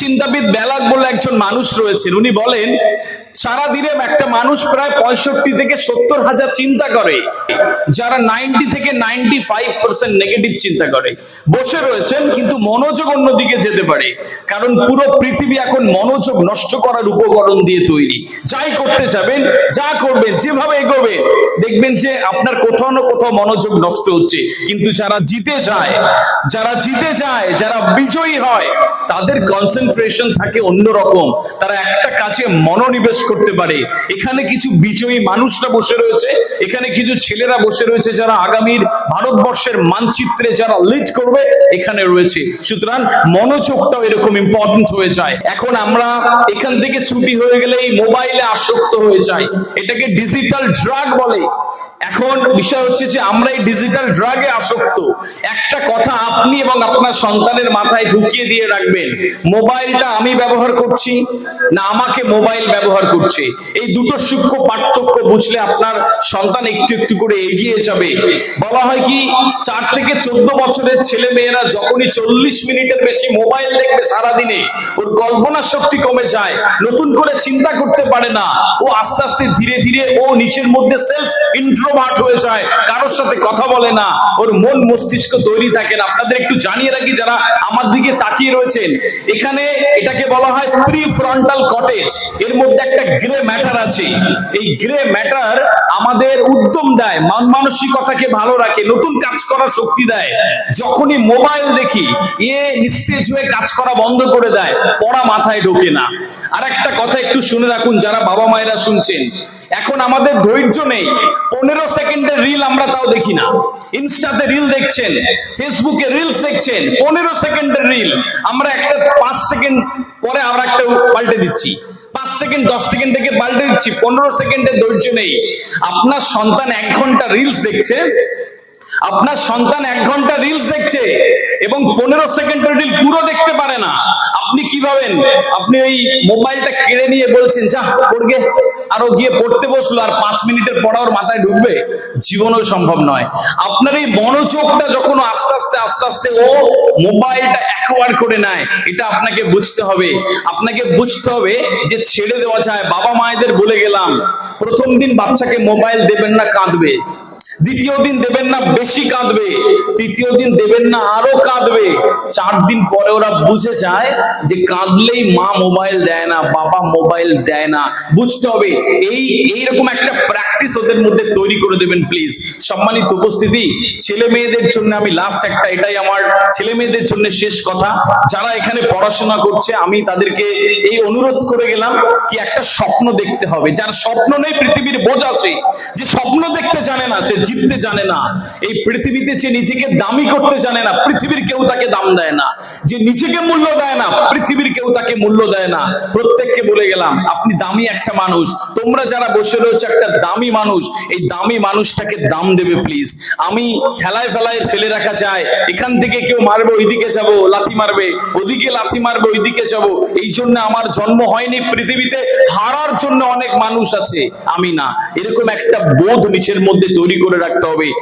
চিন্তাবিদ ব্যালাক বলে একজন মানুষ রয়েছেন। উনি বলেন সারাদিনে একটা মানুষ প্রায় পঁয়ষট্টি থেকে সত্তর হাজার চিন্তা করে, যারা নাইনটি থেকে নাইনটি ফাইভ পার্সেন্ট নেগেটিভ চিন্তা করে। বসে রয়েছেন, কিন্তু মনোযোগ অন্যদিকে যেতে পারে, কারণ পুরো পৃথিবী এখন মনোযোগ নষ্ট করার উপকরণ দিয়ে তৈরি। যাই করতে যাবেন, যা করবেন, যেভাবে এগোবেন, দেখবেন যে আপনার কোথাও না কোথাও মনোযোগ নষ্ট হচ্ছে। কিন্তু যারা জিতে যায়, যারা জিতে যায়, যারা বিজয়ী হয় তাদের কনসেন্ট্রেশন থাকে অন্যরকম তারা একটা কাজে মনোনিবেশ করতে পারে। এখানে কিছু বিজয়ী মানুষরা বসে রয়েছে। এখানে কিছু ছেলেরা বসে রয়েছে যারা আগামীর ভারতবর্ষের মানচিত্রে যারা লিড করবে, এখানে রয়েছে। সুতরাং মনোযোগটাও এরকম ইম্পর্টেন্ট হয়ে যায়। এখন আমরা এখান থেকে ছুটি হয়ে গেলেই মোবাইলে আসক্ত হয়ে যায় এটাকে ডিজিটাল ড্রাগ বলে। এখন বিষয় হচ্ছে যে আমরা এই ডিজিটাল ড্রাগে আসক্ত। একটা কথা আপনি এবং আপনার সন্তানের মাথায় ঢুকিয়ে দিয়ে রাখবেন। মোবাইলটা আমি ব্যবহার করছি না আমাকে মোবাইল ব্যবহার করছে? এই দুটো সূক্ষ্ম পার্থক্য বুঝলে আপনার সন্তান একটু একটু করে এগিয়ে যাবে। বলা হয় কি, চার থেকে চোদ্দ বছরের ছেলে মেয়েরা যখনই চল্লিশ মিনিটের বেশি মোবাইল দেখবে সারাদিনে, ওর কল্পনা শক্তি কমে যায়, নতুন করে চিন্তা করতে পারে না। ও আস্তে আস্তে ধীরে ধীরে ও নিচের মধ্যে সেলফ ইন্ট্রোভার্ট হয়ে যায়, কারোর সাথে কথা বলে না, ওর মন মস্তিষ্ক তৈরি থাকে না। আপনাদের একটু জানিয়ে রাখি, যারা আমার দিকে তাকিয়ে রয়েছেন এখানে এটাকে বলা হয় প্রি ফ্রন্টাল কটেজ এর মধ্যে একটা গ্রে ম্যাটার আছে। এই গ্রে ম্যাটার আমাদের উদ্যম দেয়, মান মানসিকতাকে ভালো রাখে, নতুন কাজ করার শক্তি দেয়। যখনই মোবাইল দেখি, এ নিস্তেজ হয়ে কাজ করা বন্ধ করে দেয়, পড়া মাথায় ঢোকে না। আর একটা কথা একটু শুনে রাখুন, যারা বাবা মায়েরা শুনছেন। এখন আমাদের ধৈর্য নেই। পনেরো সেকেন্ডের রিল আমরা তাও দেখি না। ইনস্টাতে রিল দেখছেন, ফেসবুকে রিলস দেখছেন, পনেরো সেকেন্ডের রিল আমরা একটা পাঁচ সেকেন্ড পরে আমরা একটা পাল্টে দিচ্ছি। পাঁচ সেকেন্ড, দশ সেকেন্ড থেকে পাল্টে দিচ্ছি, পনেরো সেকেন্ডের ধৈর্য নেই। আপনার সন্তান এক ঘণ্টা রিলস দেখছে, আপনার সন্তান এক ঘণ্টা রিলস দেখছে এবং পনেরো সেকেন্ডের রিল পুরো দেখতে পারে না। আপনি কি ভাবেন? আপনি ওই মোবাইলটা কেড়ে নিয়ে বলছেন যা পড়গে। আর গিয়ে পড়তে বসল আর পাঁচ মিনিটের পড়া ওর মাথায় ঢুকবে, জীবনও সম্ভব নয়। আপনার এই মনোযোগটা যখন আস্তে আস্তে আস্তে আস্তে ও মোবাইলটা একবার করে নেয়, এটা আপনাকে বুঝতে হবে। আপনাকে বুঝতে হবে যে ছেড়ে দেওয়া যায়। বাবা মায়েদের বলে গেলাম, প্রথম দিন বাচ্চাকে মোবাইল দেবেন না, কাঁদবে। দ্বিতীয় দিন দেবেন না, বেশি কাঁদবে। তৃতীয় দিন দেবেন না, আরও কাঁদবে। চার দিন পরে ওরা বুঝে যায় যে কাঁদলেই মা মোবাইল দেয় না, বাবা মোবাইল দেয় না। বুঝতে হবে, এই, এইরকম একটা প্র্যাকটিস ওদের মধ্যে তৈরি করে দেবেন প্লিজ সম্মানিত উপস্থিতি, ছেলে মেয়েদের জন্য আমি লাস্ট একটা, এটাই আমার ছেলে মেয়েদের জন্য শেষ কথা। যারা এখানে পড়াশোনা করছে, আমি তাদেরকে এই অনুরোধ করে গেলাম কি একটা স্বপ্ন দেখতে হবে। যার স্বপ্ন নেই, পৃথিবীর বোঝ আছে যে স্বপ্ন দেখতে জানে না, সে জিততে জানে না। এই পৃথিবীতে যে নিজেকে দামি করতে জানে না, পৃথিবীর কেউ তাকে দাম দেয় না। যে নিজেকে মূল্য দেয় না, পৃথিবীর কেউ তাকে মূল্য দেয় না। প্রত্যেককে বলে গেলাম, আপনি দামি একটা মানুষ। তোমরা যারা বসে রয়েছে, একটা দামি মানুষ। এই দামি মানুষটাকে দাম দেবে প্লিজ আমি হেলায় ফেলায় ফেলে রাখা চাই। এখান থেকে কেউ মারবে, ওইদিকে যাব, লাথি মারবে। ওদিকে লাথি মারবে, ওইদিকে যাব। এই জন্য আমার জন্ম হয়নি পৃথিবীতে, হারার জন্য অনেক মানুষ আছে। আমি না। এরকম একটা বোধ নিচের মধ্যে তৈরি করে রাখতে হবে।